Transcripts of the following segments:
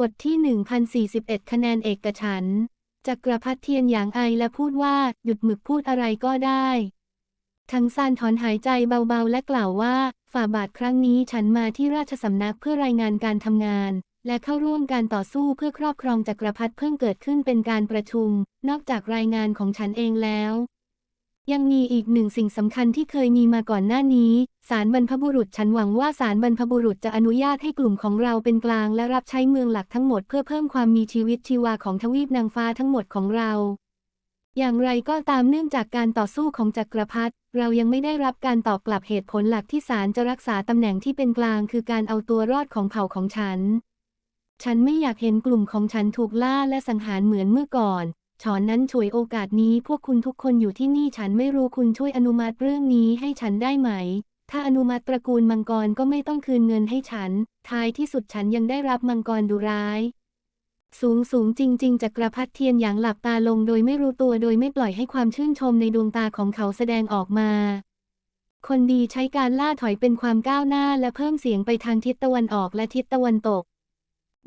บทที่ 1041 คะแนนเอกฉันจักรพัฒเทียนหยางไอและพูดว่าหยุดหมึกพูดอะไรก็ได้ทั้งซานถอนหายใจเบาๆ และกล่าวว่า ฝ่าบาทครั้งนี้ฉันมาที่ราชสำนักเพื่อรายงานการทำงาน และเข้าร่วมการต่อสู้เพื่อครอบครองจักรพรรดิเพิ่งเกิดขึ้นเป็นการประชุม นอกจากรายงานของฉันเองแล้ว ยังมีอีกหนึ่งสิ่งสำคัญที่เคยมีมาก่อนหน้านี้ศาลบรรพบุรุษฉันหวังว่าศาลบรรพบุรุษจะอนุญาตให้กลุ่มของเราเป็นกลางและรับใช้เมืองหลักทั้งหมดเพื่อเพิ่มความมีชีวิตชีวาของทวีปนางฟ้าทั้งหมดของเรา อย่างไรก็ตามเนื่องจากการต่อสู้ของจักรพรรดิเรายังไม่ได้รับการตอบกลับเหตุผลหลักที่ศาลจะรักษาตำแหน่งที่เป็นกลาง คือการเอาตัวรอดของเผ่าของฉัน ฉันไม่อยากเห็นกลุ่มของฉันถูกล่าและสังหารเหมือนเมื่อก่อน ฉอนนั้นช่วยโอกาสนี้พวกคุณทุกคนอยู่ที่นี่ฉันไม่รู้คุณช่วยอนุมัติเรื่องนี้ให้ฉันได้ไหม ถ้าอนุมัติตระกูลมังกรก็ไม่ต้องคืนเงินให้ฉัน ท้ายที่สุดฉันยังได้รับมังกรดุร้าย สูงสูงจริง ๆจักรพรรดิเทียนหยางหลับตาลงโดยไม่รู้ตัวโดยไม่ปล่อยให้ความชื่นชมในดวงตาของเขาแสดงออกมา คนดีใช้การล่าถอยเป็นความก้าวหน้าและเพิ่มเสียงไปทางทิศตะวันออกและทิศตะวันตก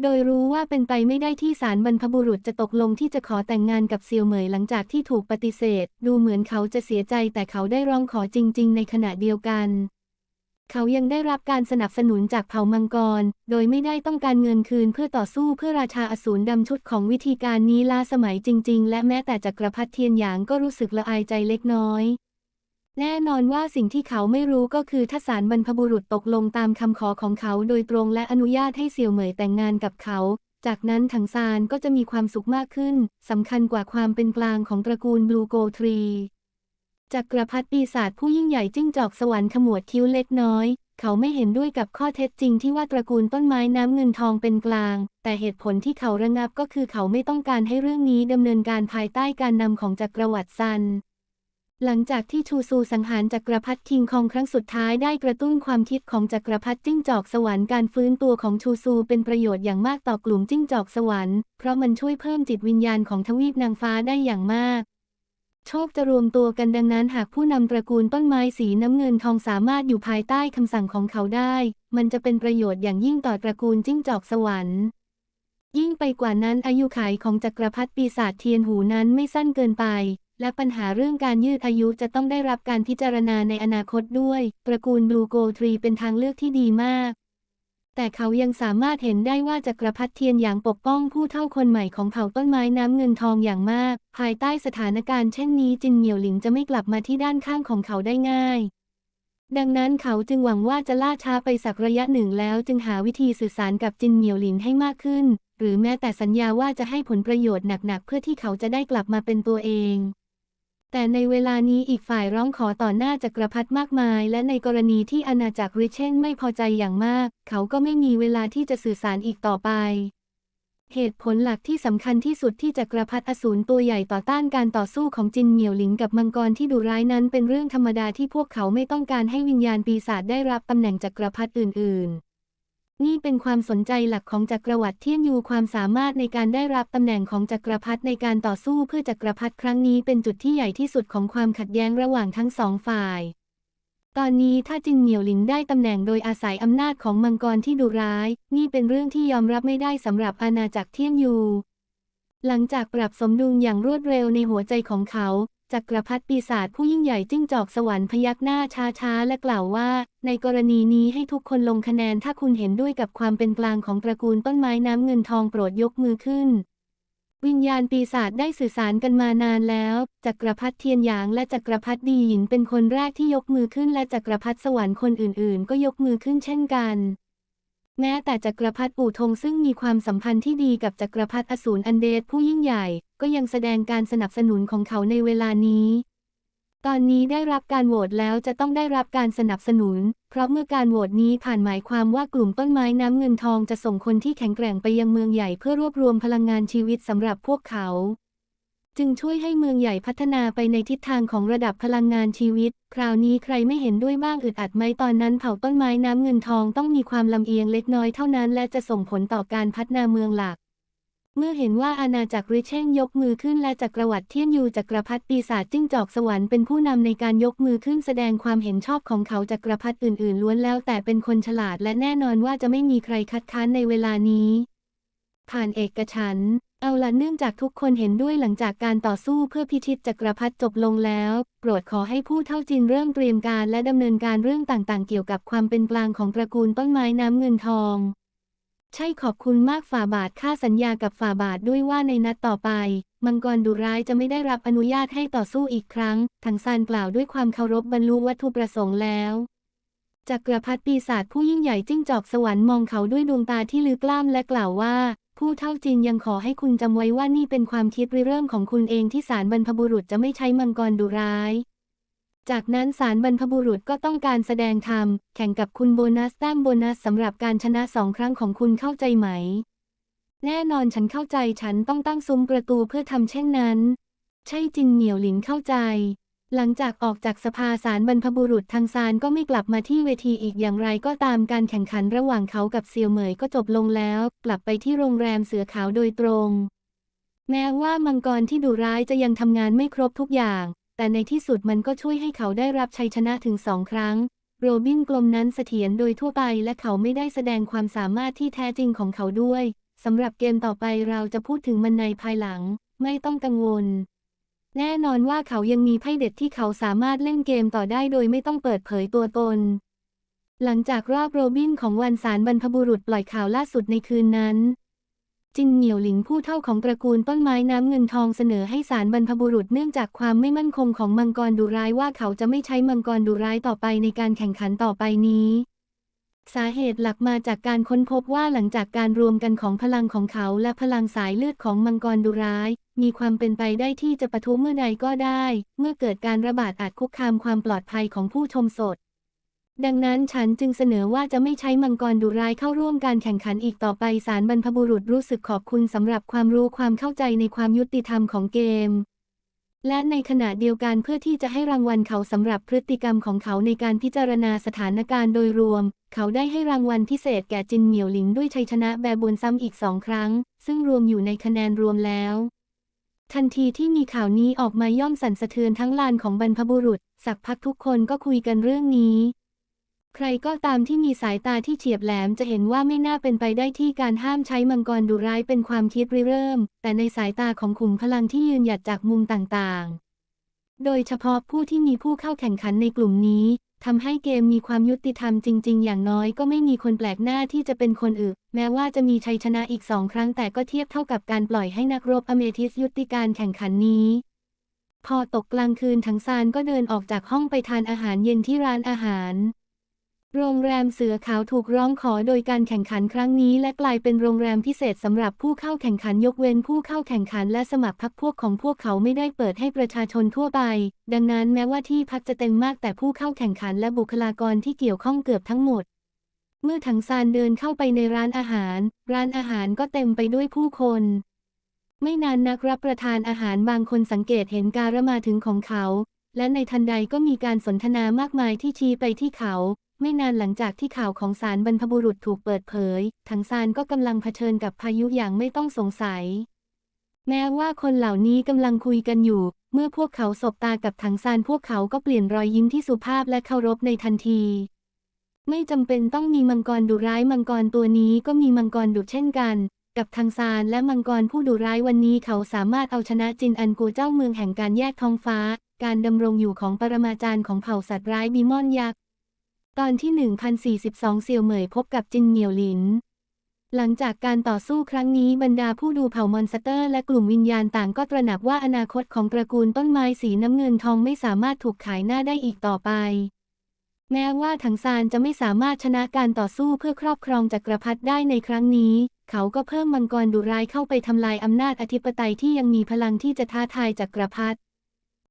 โดยรู้ว่าเป็นไปไม่ได้ที่ศาลบรรพบุรุษจะตกลงที่จะขอแต่งงานกับเซียวเหมยหลังจากที่ถูกปฏิเสธ ดูเหมือนเขาจะเสียใจแต่เขาได้ร้องขอจริง ๆ ในขณะเดียวกัน เขายังได้รับการสนับสนุนจากเผ่ามังกร โดยไม่ได้ต้องการเงินคืนเพื่อต่อสู้เพื่อราชาอสูรดำชุดของวิธีการนี้ล้าสมัยจริง ๆ และแม้แต่จักรพรรดิเทียนหยางก็รู้สึกละอายใจเล็กน้อย แน่นอนว่าสิ่งที่เขาไม่รู้ก็คือถ้าศาลบรรพบุรุษตกลงตามคำขอของเขาโดยตรงและอนุญาตให้เสี่ยวเหมยแต่งงานกับเขา จากนั้นถังซานก็จะมีความสุขมากขึ้นสำคัญกว่าความเป็นกลางของตระกูลบลูโกทรีจักรพรรดิปีศาจผู้ยิ่งใหญ่จิ้งจอกสวรรค์ขมวดคิ้วเล็กน้อย เขาไม่เห็นด้วยกับข้อเท็จจริงที่ว่าตระกูลต้นไม้น้ำเงินทองเป็นกลาง แต่เหตุผลที่เขาระงับก็คือเขาไม่ต้องการให้เรื่องนี้ดำเนินการภายใต้การนำของจักรวรรดิซัน หลังจากที่ชูซูสังหารจักรพรรดิคิงคองครั้งสุดท้ายได้กระตุ้นความคิดของจักรพรรดิจิ้งจอกสวรรค์การฟื้นตัวของชูซูเป็นประโยชน์อย่างมากต่อกลุ่มจิ้งจอกสวรรค์เพราะมันช่วยเพิ่มจิตวิญญาณของทวีปนางฟ้าได้อย่างมาก โชคจะรวมตัวกันดังนั้นหากผู้นำตระกูลต้นไม้สีน้ำเงินทองสามารถอยู่ภายใต้คำสั่งของเขาได้ มันจะเป็นประโยชน์อย่างยิ่งต่อตระกูลจิ้งจอกสวรรค์ยิ่งไปกว่านั้นอายุขัยของจักรพรรดิปีศาจเทียนหูนั้นไม่สั้นเกินไป และปัญหาเรื่องการยืดอายุจะต้องได้รับการพิจารณาในอนาคตด้วย ตระกูลบลูโกทรีเป็นทางเลือกที่ดีมาก แต่เขายังสามารถเห็นได้ว่าจักรพรรดิเทียนหยางปกป้องผู้เท่าคนใหม่ของเผ่าต้นไม้น้ำเงินทองอย่างมาก ภายใต้สถานการณ์เช่นนี้จินเหมียวหลิงจะไม่กลับมาที่ด้านข้างของเขาได้ง่าย ดังนั้นเขาจึงหวังว่าจะล่าช้าไปสักระยะหนึ่งแล้วจึงหาวิธีสื่อสารกับจินเหมียวหลินให้มากขึ้น หรือแม้แต่สัญญาว่าจะให้ผลประโยชน์หนักๆเพื่อที่เขาจะได้กลับมาเป็นตัวเอง แต่ในเวลานี้อีกฝ่ายร้องขอต่อหน้าจักรพรรดิมากมาย และในกรณีที่อาณาจักรริเชนไม่พอใจอย่างมาก เขาก็ไม่มีเวลาที่จะสื่อสารอีกต่อไป เหตุผลหลักที่สำคัญที่สุดที่จักรพรรดิอสูรตัวใหญ่ต่อต้านการต่อสู้ของจินเหมียวหลิงกับมังกรที่ดุร้ายนั้นเป็นเรื่องธรรมดาที่พวกเขาไม่ต้องการให้วิญญาณปีศาจได้รับตำแหน่งจักรพรรดิอื่น ๆ นี่เป็นความสนใจหลักของจักรวรรดิเทียนยูความสามารถในการได้รับตำแหน่งของจักรพรรดิในการต่อสู้เพื่อจักรพรรดิครั้งนี้เป็นจุดที่ใหญ่ที่สุดของความขัดแย้งระหว่างทั้งสองฝ่าย ตอนนี้ถ้าจินเหมียวหลิงได้ตำแหน่งโดยอาศัยอำนาจของมังกรที่ดุร้าย นี่เป็นเรื่องที่ยอมรับไม่ได้สำหรับอาณาจักรเทียนยู หลังจากปรับสมดุลอย่างรวดเร็วในหัวใจของเขา จักรพรรดิปีศาจผู้ยิ่งใหญ่จิ้งจอกสวรรค์พยักหน้าช้าๆ และกล่าวว่า ในกรณีนี้ให้ทุกคนลงคะแนนถ้าคุณเห็นด้วยกับความเป็นกลางของตระกูลต้นไม้น้ำเงินทองโปรดยกมือขึ้น วิญญาณปีศาจได้สื่อสารกันมานานแล้ว จักรพรรดิเทียนหยางและจักรพรรดิดีหยินเป็นคนแรกที่ยกมือขึ้นและจักรพรรดิสวรรค์คนอื่นๆ ก็ยกมือขึ้นเช่นกันแม้แต่จักรพรรดิปู่ธงซึ่งมีความสัมพันธ์ที่ดีกับจักรพรรดิอสูรอันเดชผู้ยิ่งใหญ่ ก็ยังแสดงการสนับสนุนของเขาในเวลานี้ ตอนนี้ได้รับการโหวตแล้วจะต้องได้รับการสนับสนุน เพราะเมื่อการโหวตนี้ผ่านหมายความว่ากลุ่มต้นไม้น้ำเงินทองจะส่งคนที่แข็งแกร่งไปยังเมืองใหญ่เพื่อรวบรวมพลังงานชีวิตสำหรับพวกเขาจึงช่วยให้เมืองใหญ่พัฒนาไปในทิศทางของระดับพลังงานชีวิต คราวนี้ใครไม่เห็นด้วยบ้างอึดอัดไหมตอนนั้นเผ่าต้นไม้น้ำเงินทองต้องมีความลำเอียงเล็กน้อยเท่านั้น และจะส่งผลต่อการพัฒนาเมืองหลัก เมื่อเห็นว่าอาณาจักรริเชนยกมือขึ้นและจักรวรรดิเทียนยูจักรพรรดิปีศาจจิ้งจอกสวรรค์เป็นผู้นำในการยกมือขึ้นแสดงความเห็นชอบของเขาจักรพรรดิอื่นๆล้วนแล้วแต่เป็นคนฉลาดและแน่นอนว่าจะไม่มีใครคัดค้านในเวลานี้ ผ่านเอกฉันเอาละเนื่องจากทุกคนเห็นด้วยหลังจากการต่อสู้เพื่อพิชิตจักรพรรดิจบลงแล้ว โปรดขอให้ผู้เท่าจินเริ่มเตรียมการและดำเนินการเรื่องต่างๆ เกี่ยวกับความเป็นกลางของตระกูลต้นไม้น้ำเงินทอง ใช่ขอบคุณมากฝ่าบาทค่าสัญญากับฝ่าบาทด้วยว่าในนัดต่อไป มังกรดุร้ายจะไม่ได้รับอนุญาตให้ต่อสู้อีกครั้งทังซานกล่าวด้วยความเคารพบรรลุวัตถุประสงค์แล้วจักรพรรดิปีศาจผู้ยิ่งใหญ่จิ้งจอกสวรรค์มองเขาด้วยดวงตาที่ลึกล้ำและกล่าวว่า ผู้เท่าจินยังขอให้คุณจำไว้ว่านี่เป็นความคิดริเริ่มของคุณเองที่สารบรรพบุรุษจะไม่ใช้มังกรดุร้าย จากนั้นสารบรรพบุรุษก็ต้องการแสดงธรรม แข่งกับคุณโบนัสแต้มโบนัสสำหรับการชนะสองครั้งของคุณเข้าใจไหม แน่นอนฉันเข้าใจฉันต้องตั้งซุ้มประตูเพื่อทำเช่นนั้น ใช่จินเหนียวหลินเข้าใจ หลังจากออกจากสภาสารบรรพบุรุษทางซานก็ไม่กลับมาที่เวทีอีกอย่างไรก็ตามการแข่งขันระหว่างเขากับเซียวเหมยก็จบลงแล้ว กลับไปที่โรงแรมเสือขาวโดยตรง แม้ว่ามังกรที่ดุร้ายจะยังทำงานไม่ครบทุกอย่าง แต่ในที่สุดมันก็ช่วยให้เขาได้รับชัยชนะถึงสองครั้ง โรบินกลมนั้นเสถียรโดยทั่วไปและเขาไม่ได้แสดงความสามารถที่แท้จริงของเขาด้วย สำหรับเกมต่อไปเราจะพูดถึงมันในภายหลัง ไม่ต้องกังวล แน่นอนว่าเขายังมีไพ่เด็ดที่เขาสามารถเล่นเกมต่อได้โดยไม่ต้องเปิดเผยตัวตน หลังจากรอบโรบินของวันสารบรรพบุรุษปล่อยข่าวล่าสุดในคืนนั้น จินเหนียวหลิงผู้เท่าของตระกูลต้นไม้น้ำเงินทองเสนอให้สารบรรพบุรุษเนื่องจากความไม่มั่นคงของมังกรดุร้ายว่าเขาจะไม่ใช้มังกรดุร้ายต่อไปในการแข่งขันต่อไปนี้สาเหตุหลักมาจากการค้นพบว่าหลังจากการรวมกันของพลังของเขาและพลังสายเลือดของมังกรดุร้าย มีความเป็นไปได้ที่จะปะทุเมื่อใดก็ได้ เมื่อเกิดการระบาดอาจคุกคามความปลอดภัยของผู้ชมสด ดังนั้นฉันจึงเสนอว่าจะไม่ใช้มังกรดุร้ายเข้าร่วมการแข่งขันอีกต่อไปสารบรรพบุรุษรู้สึกขอบคุณสำหรับความรู้ความเข้าใจในความยุติธรรมของเกม และในขณะเดียวกันเพื่อที่จะให้รางวัลเขาสำหรับพฤติกรรมของเขาในการพิจารณาสถานการณ์โดยรวม เขาได้ให้รางวัลพิเศษแก่จินเหมียวหลิงด้วยชัยชนะแบบวนซ้ำอีกสองครั้ง ซึ่งรวมอยู่ในคะแนนรวมแล้วทันทีที่มีข่าวนี้ออกมาย่อมสั่นสะเทือนทั้งลานของบรรพบุรุษ สักพักทุกคนก็คุยกันเรื่องนี้ ใครก็ตามที่มีสายตาที่เฉียบแหลมจะเห็นว่าไม่น่าเป็นไปได้ที่การห้ามใช้มังกรดุร้ายเป็นความคิดริเริ่ม แต่ในสายตาของขุมพลังที่ยืนหยัดจากมุมต่างๆ โดยเฉพาะผู้ที่มีผู้เข้าแข่งขันในกลุ่มนี้ทำให้เกมมีความยุติธรรมจริง ๆ อย่างน้อยก็ไม่มีคนแปลกหน้าที่จะเป็นคนอึแม้ว่าจะมีชัยชนะอีกสองครั้งแต่ก็เทียบเท่ากับการปล่อยให้นักรบอเมทิสยุติการแข่งขันนี้ พอตกกลางคืนทั้งซานก็เดินออกจากห้องไปทานอาหารเย็นที่ร้านอาหาร โรงแรมเสือขาวถูกร้องขอโดยการแข่งขันครั้งนี้ และกลายเป็นโรงแรมพิเศษสำหรับผู้เข้าแข่งขันยกเว้นผู้เข้าแข่งขันและสมัครพรรคพวกของพวกเขาไม่ได้เปิดให้ประชาชนทั่วไป ดังนั้นแม้ว่าที่พักจะเต็มมากแต่ผู้เข้าแข่งขันและบุคลากรที่เกี่ยวข้องเกือบทั้งหมด เมื่อถังซานเดินเข้าไปในร้านอาหาร ร้านอาหารก็เต็มไปด้วยผู้คนไม่นานนักรับประทานอาหารบางคนสังเกตเห็นการมาถึงของเขา และในทันใดก็มีการสนทนามากมายที่ชี้ไปที่เขา ไม่นานหลังจากที่ข่าวของสารบรรพบุรุษถูกเปิดเผย ถังซานก็กำลังเผชิญกับพายุอย่างไม่ต้องสงสัย แม้ว่าคนเหล่านี้กำลังคุยกันอยู่ เมื่อพวกเขาสบตากับถังซานพวกเขาก็เปลี่ยนรอยยิ้มที่สุภาพและเคารพในทันที ไม่จำเป็นต้องมีมังกรดุร้ายมังกรตัวนี้ก็มีมังกรดุเช่นกัน กับทางซานและมังกรผู้ดุร้ายวันนี้เขาสามารถเอาชนะจินอันกูเจ้าเมืองแห่งการแยกท้องฟ้า การดำรงอยู่ของปรมาจารย์ของเผ่าสัตว์ร้ายบีมอนยักษ์ ตอนที่ 1042 เซียวเหมยพบกับจินเหมียวหลิน หลังจากการต่อสู้ครั้งนี้บรรดาผู้ดูเผ่ามอนสเตอร์และกลุ่มวิญญาณต่างก็ตระหนักว่าอนาคตของตระกูลต้นไม้สีน้ำเงินทองไม่สามารถถูกขายหน้าได้อีกต่อไป แม้ว่าถังซานจะไม่สามารถชนะการต่อสู้เพื่อครอบครองจักรพรรดิได้ในครั้งนี้ เขาก็เพิ่มมังกรดุร้ายเข้าไปทำลายอำนาจอธิปไตยที่ยังมีพลังที่จะท้าทายจักรพรรดิ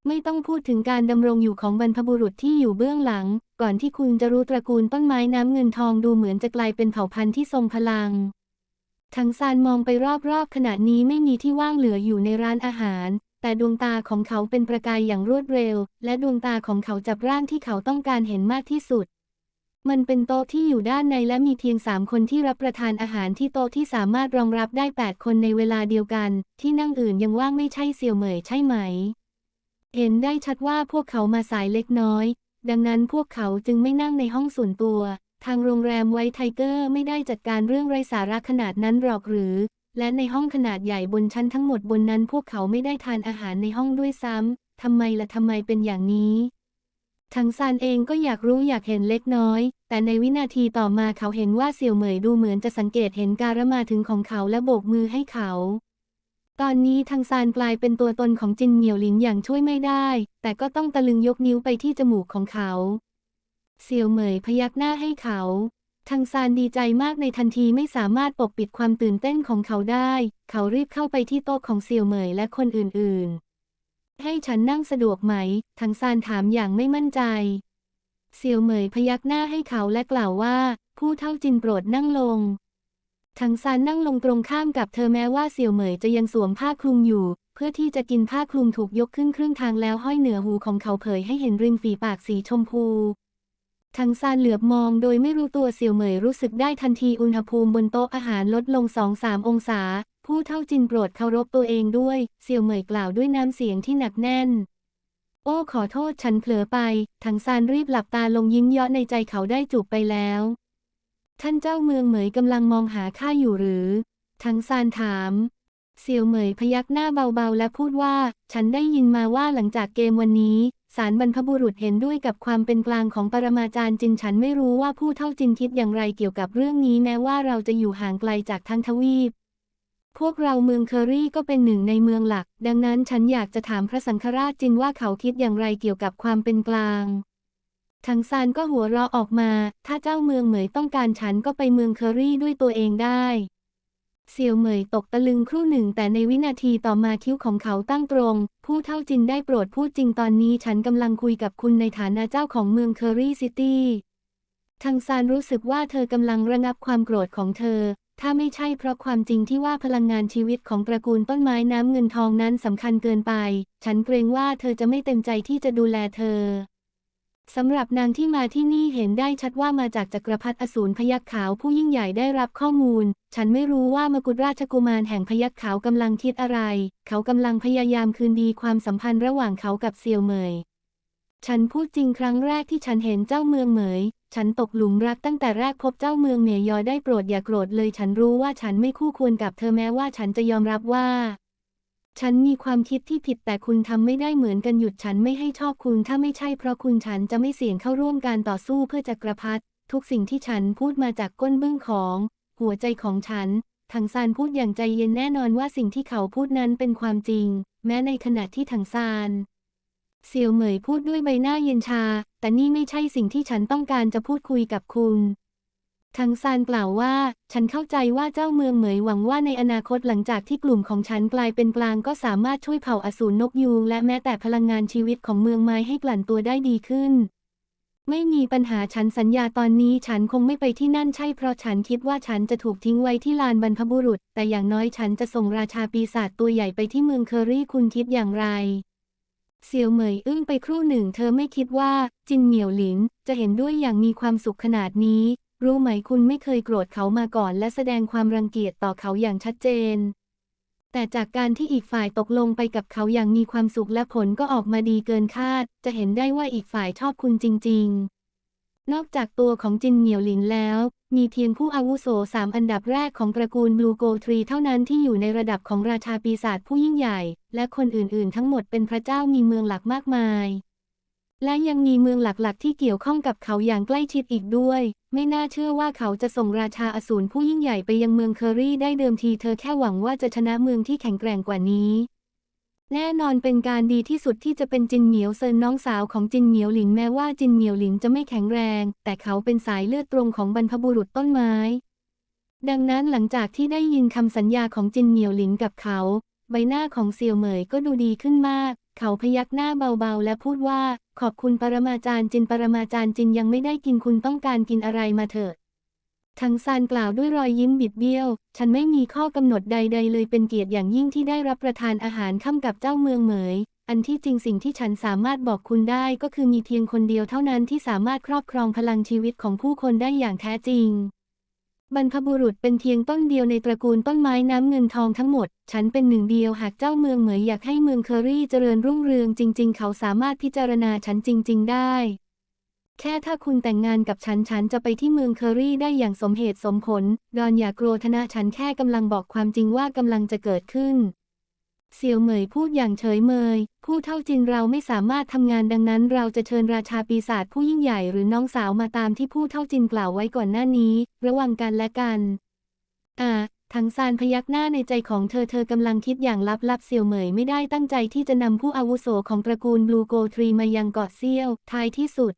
ไม่ต้องพูดถึงการดำรงอยู่ของบรรพบุรุษที่อยู่เบื้องหลัง ก่อนที่คุณจะรู้ตระกูลต้นไม้น้ำเงินทองดูเหมือนจะกลายเป็นเผ่าพันธุ์ที่ทรงพลัง ทังซานมองไปรอบๆขณะนี้ไม่มีที่ว่างเหลืออยู่ในร้านอาหาร แต่ดวงตาของเขาเป็นประกายอย่างรวดเร็ว และดวงตาของเขาจับร่างที่เขาต้องการเห็นมากที่สุด มันเป็นโต๊ะที่อยู่ด้านในและมีเพียงสามคนที่รับประทานอาหารที่โต๊ะที่สามารถรองรับได้ 8 คนในเวลาเดียวกัน ที่นั่งอื่นยังว่างไม่ใช่เสี่ยวเหมยใช่ไหม เห็นได้ชัดว่าพวกเขามาสายเล็กน้อย ดังนั้นพวกเขาจึงไม่นั่งในห้องส่วนตัว ทางโรงแรมไวท์ไทเกอร์ไม่ได้จัดการเรื่องไร้สาระขนาดนั้นหรอกหรือ และในห้องขนาดใหญ่บนชั้นทั้งหมดบนนั้นพวกเขาไม่ได้ทานอาหารในห้องด้วยซ้ำ ทำไมละ่ะทำไมเป็นอย่างนี้ทังซานเองก็อยากรู้อยากเห็นเล็กน้อย แต่ในวินาทีต่อมาเขาเห็นว่าเสี่ยวเหมยดูเหมือนจะสังเกตเห็นการมาถึงของเขาและโบกมือให้เขา ตอนนี้ทังซานกลายเป็นตัวตนของจินเหมียวหลินอย่างช่วยไม่ได้ แต่ก็ต้องตะลึงยกนิ้วไปที่จมูกของเขา เสี่ยวเหมยพยักหน้าให้เขาทังซานดีใจมากในทันทีไม่สามารถปกปิดความตื่นเต้นของเขาได้ เขารีบเข้าไปที่โต๊ะของเสี่ยวเหมยและคนอื่นๆ ให้ฉันนั่งสะดวกไหมทังซานถามอย่างไม่มั่นใจ เสี่ยวเหมยพยักหน้าให้เขาและกล่าวว่า ผู้เท่าจินโปรดนั่งลง ทังซานนั่งลงตรงข้ามกับเธอแม้ว่าเสี่ยวเหมยจะยังสวมผ้าคลุมอยู่ เพื่อที่จะกินผ้าคลุมถูกยกขึ้นครึ่งทางแล้วห้อยเหนือหูของเขาเผยให้เห็นริมฝีปากสีชมพูทังซานเหลือบมองโดยไม่รู้ตัวเสี่ยวเหมยรู้สึกได้ทันทีอุณหภูมิบนโต๊ะอาหารลดลงสองสามองศา ผู้เท่าจินโปรดเคารพตัวเองด้วยเสี่ยวเหมยกล่าวด้วยน้ำเสียงที่หนักแน่น โอ้ขอโทษฉันเผลอไปทังซานรีบหลับตาลงยิ้มเยาะในใจเขาได้จูบไปแล้ว ท่านเจ้าเมืองเหมยกำลังมองหาข้าอยู่หรือ ทังซานถาม เสี่ยวเหมยพยักหน้าเบาๆ และพูดว่า ฉันได้ยินมาว่าหลังจากเกมวันนี้ศาลบรรพบุรุษเห็นด้วยกับความเป็นกลางของปรมาจารย์จินฉันไม่รู้ว่าผู้เท่าจินคิดอย่างไรเกี่ยวกับเรื่องนี้แม้ว่าเราจะอยู่ห่างไกลจากทั้งทวีป พวกเราเมืองเคอรี่ก็เป็นหนึ่งในเมืองหลัก ดังนั้นฉันอยากจะถามพระสังฆราชจินว่าเขาคิดอย่างไรเกี่ยวกับความเป็นกลาง ทังซานก็หัวเราะออกมา ถ้าเจ้าเมืองเหมยต้องการฉันก็ไปเมืองเคอรี่ด้วยตัวเองได้ เสี่ยวเหมยตกตะลึงครู่หนึ่งแต่ในวินาทีต่อมาคิ้วของเขาตั้งตรง ผู้เท่าจินได้โปรดพูดจริงตอนนี้ฉันกำลังคุยกับคุณในฐานะเจ้าของเมืองเคอรี่ซิตี้ ทังซานรู้สึกว่าเธอกำลังระงับความโกรธของเธอ ถ้าไม่ใช่เพราะความจริงที่ว่าพลังงานชีวิตของตระกูลต้นไม้น้ำเงินทองนั้นสำคัญเกินไป ฉันเกรงว่าเธอจะไม่เต็มใจที่จะดูแลเธอ สำหรับนางที่มาที่นี่เห็นได้ชัดว่ามาจากจักรพรรดิอสูรพยัคฆ์ขาวผู้ยิ่งใหญ่ได้รับข้อมูล ฉันไม่รู้ว่ามกุฎราชกุมารแห่งพยัคฆ์ขาวกำลังคิดอะไร เขากำลังพยายามคืนดีความสัมพันธ์ระหว่างเขากับเซียวเหมย ฉันพูดจริงครั้งแรกที่ฉันเห็นเจ้าเมืองเหมย ฉันตกหลุมรักตั้งแต่แรกพบเจ้าเมืองเหมยยอได้โปรดอย่าโกรธเลย ฉันรู้ว่าฉันไม่คู่ควรกับเธอแม้ว่าฉันจะยอมรับว่า ฉันมีความคิดที่ผิดแต่คุณทำไม่ได้เหมือนกันหยุดฉันไม่ให้ชอบคุณถ้าไม่ใช่เพราะคุณฉันจะไม่เสี่ยงเข้าร่วมการต่อสู้เพื่อจักรพรรดิทุกสิ่งที่ฉันพูดมาจากก้นบึ้งของ หัวใจของฉันถังซานพูดอย่างใจเย็นแน่นอนว่าสิ่งที่เขาพูดนั้นเป็นความจริง แม้ในขณะที่ถังซานเสียวเหมยพูดด้วยใบหน้าเย็นชา แต่นี่ไม่ใช่สิ่งที่ฉันต้องการจะพูดคุยกับคุณ ทังซานกล่าวว่า ฉันเข้าใจว่าเจ้าเมืองเหมยหวังว่าในอนาคตหลังจากที่กลุ่มของฉันกลายเป็นกลางก็สามารถช่วยเผ่าอสูรนกยูงและแม้แต่พลังงานชีวิตของเมืองไม้ให้กลั่นตัวได้ดีขึ้น ไม่มีปัญหาฉันสัญญาตอนนี้ฉันคงไม่ไปที่นั่นใช่เพราะฉันคิดว่าฉันจะถูกทิ้งไว้ที่ลานบรรพบุรุษ แต่อย่างน้อยฉันจะส่งราชาปีศาจตัวใหญ่ไปที่เมืองเคอรี่คุณคิดอย่างไรเสี่ยวเหมยอึ้งไปครู่หนึ่ง เธอไม่คิดว่า จินเหมียวหลินจะเห็นด้วยอย่างมีความสุขขนาดนี้ รู้ไหมคุณไม่เคยโกรธเขามาก่อน และแสดงความรังเกียจต่อเขาอย่างชัดเจน แต่จากการที่อีกฝ่ายตกลงไปกับเขาอย่างมีความสุขและผลก็ออกมาดีเกินคาด จะเห็นได้ว่าอีกฝ่ายชอบคุณจริง ๆ นอกจากตัวของจินเหมียวหลินแล้ว มีเพียงผู้อาวุโสสามอันดับแรกของตระกูลบลูโกทรีเท่านั้นที่อยู่ในระดับของราชาปีศาจผู้ยิ่งใหญ่ และคนอื่นๆ ทั้งหมดเป็นพระเจ้ามีเมืองหลักมากมาย และยังมีเมืองหลักๆ ที่เกี่ยวข้องกับเขาอย่างใกล้ชิดอีกด้วย ไม่น่าเชื่อว่าเขาจะส่งราชาอสูรผู้ยิ่งใหญ่ไปยังเมืองเคอรี่ได้เดิมทีเธอแค่หวังว่าจะชนะเมืองที่แข็งแกร่งกว่านี้ แน่นอนเป็นการดีที่สุดที่จะเป็นจินเหมียวเซินน้องสาวของจินเหมียวหลินแม้ว่าจินเหมียวหลินจะไม่แข็งแรง แต่เขาเป็นสายเลือดตรงของบรรพบุรุษต้นไม้ ดังนั้นหลังจากที่ได้ยินคำสัญญาของจินเหมียวหลินกับเขา ใบหน้าของเซียวเหมยก็ดูดีขึ้นมาก เขาพยักหน้าเบาๆ และพูดว่า ขอบคุณปรมาจารย์จินปรมาจารย์จินยังไม่ได้กินคุณต้องการกินอะไรมาเถิดทังซานกล่าวด้วยรอยยิ้มบิดเบี้ยว ฉันไม่มีข้อกำหนดใด ๆ เลยเป็นเกียรติอย่างยิ่งที่ได้รับประทานอาหารค่ำกับเจ้าเมืองเหมย อันที่จริงสิ่งที่ฉันสามารถบอกคุณได้ก็คือมีเพียงคนเดียวเท่านั้นที่สามารถครอบครองพลังชีวิตของผู้คนได้อย่างแท้จริง บรรพบุรุษเป็นเพียงต้นเดียวในตระกูลต้นไม้น้ำเงินทองทั้งหมด ฉันเป็นหนึ่งเดียวหากเจ้าเมืองเหมยอยากให้เมืองเคอรี่เจริญรุ่งเรืองจริง ๆ เขาสามารถพิจารณาฉันจริง ๆ ได้ แค่ถ้าคุณแต่งงานกับฉันฉันจะไปที่เมืองเคอรี่ได้อย่างสมเหตุสมผล ดอนอย่ากลัวธนะฉันแค่กำลังบอกความจริงว่ากำลังจะเกิดขึ้น เสี่ยวเหมยพูดอย่างเฉยเมย ผู้เท่าจินเราไม่สามารถทำงานดังนั้น เราจะเชิญราชาปีศาจผู้ยิ่งใหญ่หรือน้องสาวมาตามที่ผู้เท่าจินกล่าวไว้ก่อนหน้านี้ ระวังกันและกัน อ่าทั้งซานพยักหน้าในใจของเธอเธอกำลังคิดอย่างลับๆเสี่ยวเหมยไม่ได้ตั้งใจที่จะนำผู้อาวุโสของตระกูลบลูโกทรีมายังเกาะเซี่ยว ท้ายที่สุด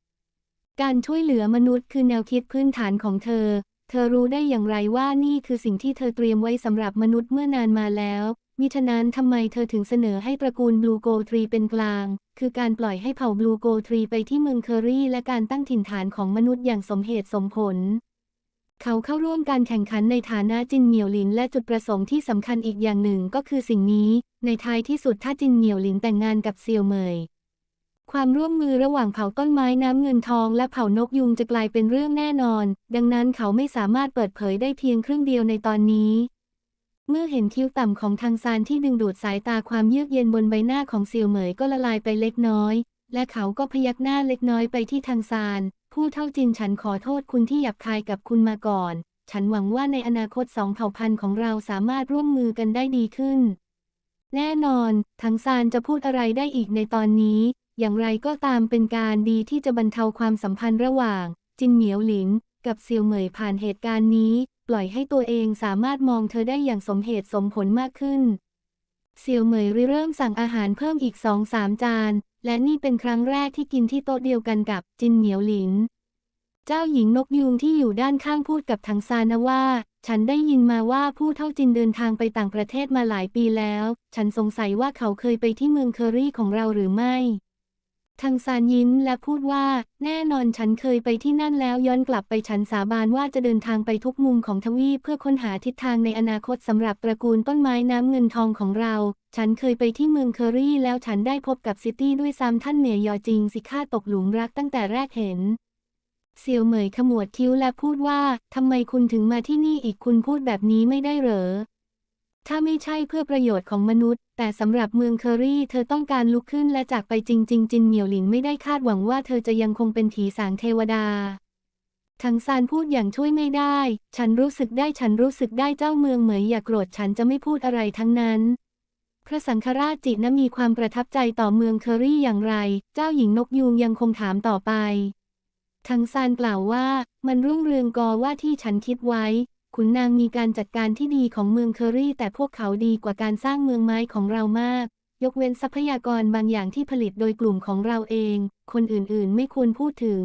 การช่วยเหลือมนุษย์คือแนวคิดพื้นฐานของเธอ เธอรู้ได้อย่างไรว่านี่คือสิ่งที่เธอเตรียมไว้สำหรับมนุษย์เมื่อนานมาแล้ว มิฉะนั้นทำไมเธอถึงเสนอให้ตระกูลบลูโกทรีเป็นกลาง คือการปล่อยให้เผ่าบลูโกทรีไปที่เมืองเคอรี่ และการตั้งถิ่นฐานของมนุษย์อย่างสมเหตุสมผล เขาเข้าร่วมการแข่งขันในฐานะจินเหมียวหลิน และจุดประสงค์ที่สำคัญอีกอย่างหนึ่งก็คือสิ่งนี้ ในท้ายที่สุดถ้าจินเหมียวหลินแต่งงานกับเซียวเหมยความร่วมมือระหว่างเผ่าต้นไม้น้ำเงินทองและเผ่านกยุงจะกลายเป็นเรื่องแน่นอน ดังนั้นเขาไม่สามารถเปิดเผยได้เพียงครึ่งเดียวในตอนนี้ เมื่อเห็นคิ้วต่ำของทางซานที่ดึงดูดสายตาความเยือกเย็นบนใบหน้าของเซียวเหมยก็ละลายไปเล็กน้อย และเขาก็พยักหน้าเล็กน้อยไปที่ทางซาน ผู้เท่าจินฉันขอโทษคุณที่หยาบคายกับคุณมาก่อน ฉันหวังว่าในอนาคตสองเผ่าพันธุ์ของเราสามารถร่วมมือกันได้ดีขึ้น แน่นอนทั้งซานจะพูดอะไรได้อีกในตอนนี้ อย่างไรก็ตามเป็นการดีที่จะบรรเทาความสัมพันธ์ระหว่าง จินเหมียวหลินกับเซียวเหมยผ่านเหตุการณ์นี้ ปล่อยให้ตัวเองสามารถมองเธอได้อย่างสมเหตุสมผลมากขึ้นเซียวเหมยริเริ่มสั่งอาหารเพิ่มอีกสองสามจาน และนี่เป็นครั้งแรกที่กินที่โต๊ะเดียวกันกับจินเหมียวหลิน เจ้าหญิงนกยูงที่อยู่ด้านข้างพูดกับทางซานนะว่า ฉันได้ยินมาว่าผู้เท่าจินเดินทางไปต่างประเทศมาหลายปีแล้ว ฉันสงสัยว่าเขาเคยไปที่เมืองเคอรี่ของเราหรือไม่ ทางซานยิ้มและพูดว่า แน่นอนฉันเคยไปที่นั่นแล้วย้อนกลับไปฉันสาบานว่าจะเดินทางไปทุกมุมของทวีปเพื่อค้นหาทิศทางในอนาคตสำหรับตระกูลต้นไม้น้ำเงินทองของเรา ฉันเคยไปที่เมืองเคอรี่แล้วฉันได้พบกับซิตี้ด้วยซ้ำท่านเหมียยอจริงสิข้าตกหลุมรักตั้งแต่แรกเห็นเสี่ยวเหมยขมวดคิ้วและพูดว่าทำไมคุณถึงมาที่นี่อีกคุณพูดแบบนี้ไม่ได้เหรอ ถ้าไม่ใช่เพื่อประโยชน์ของมนุษย์ แต่สำหรับเมืองเคอรี่เธอต้องการลุกขึ้นและจากไปจริง ๆ จินเหมียวหลินไม่ได้คาดหวังว่าเธอจะยังคงเป็นผีสางเทวดาทังซานพูดอย่างช่วยไม่ได้ ฉันรู้สึกได้ฉันรู้สึกได้เจ้าเมืองเหมยอย่าโกรธฉันจะไม่พูดอะไรทั้งนั้นพระสังฆราชจินะมีความประทับใจต่อเมืองเคอรี่อย่างไร เจ้าหญิงนกยูงยังคงถามต่อไป ทังซานกล่าวว่า มันรุ่งเรืองกอว่าที่ฉันคิดไว้ ขุนนางมีการจัดการที่ดีของเมืองเคอรี่ แต่พวกเขาดีกว่าการสร้างเมืองไม้ของเรามาก ยกเว้นทรัพยากรบางอย่างที่ผลิตโดยกลุ่มของเราเอง คนอื่นๆ ไม่ควรพูดถึง